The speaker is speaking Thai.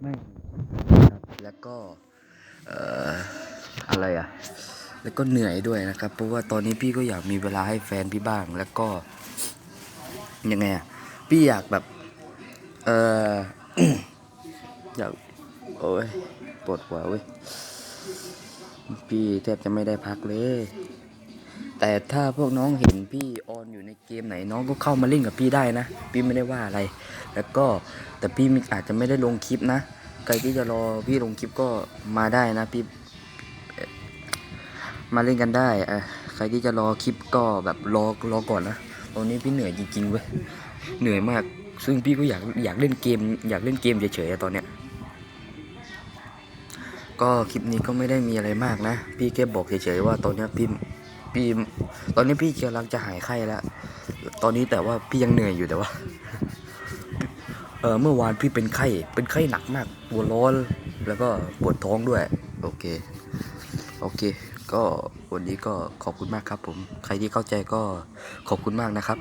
ไม่ครับแล้วก็เอ่ออะไรอะ แล้วก็เหนื่อยด้วยนะครับ เพราะว่าตอนนี้พี่ก็อยากมีเวลาให้แฟนพี่บ้าง แล้วก็ยังไงอะพี่อยากแบบ เอ่ออยากโอ้ยปวดหัวเว้ยพี่แทบจะไม่ได้พักเลย แต่ถ้าพวกน้องเห็นพี่ออนอยู่ในเกมไหนน้องก็เข้ามาเล่นกับพี่ได้นะ พี่ไม่ได้ว่าอะไร แล้วก็แต่พี่อาจจะไม่ได้ลงคลิปนะใครที่จะรอพี่ลงคลิปก็มาได้นะพี่มาเล่นกันได้อะใครที่จะรอคลิปก็แบบรอรอก่อนนะตอนนี้พี่เหนื่อยจริงๆเว้ยเหนื่อยมาก ซึ่งพี่ก็อยากอยากเล่นเกม อยากเล่นเกมเฉยๆตอนเนี้ยก็คลิปนี้ก็ไม่ได้มีอะไรมากนะ พี่แค่บอกเฉยๆว่าตอนเนี้ยพี่ พี่ตอนนี้พี่กำลังจะหายไข้แล้ว ตอนนี้แต่ว่าพี่ยังเหนื่อยอยู่แต่ว่า เออเมื่อวานพี่เป็นไข้ เป็นไข้หนักมาก ปวดร้อน แล้วก็ปวดท้องด้วย โอเค โอเค ก็วันนี้ก็ขอบคุณมากครับผม ใครที่เข้าใจก็ขอบคุณมากนะครับ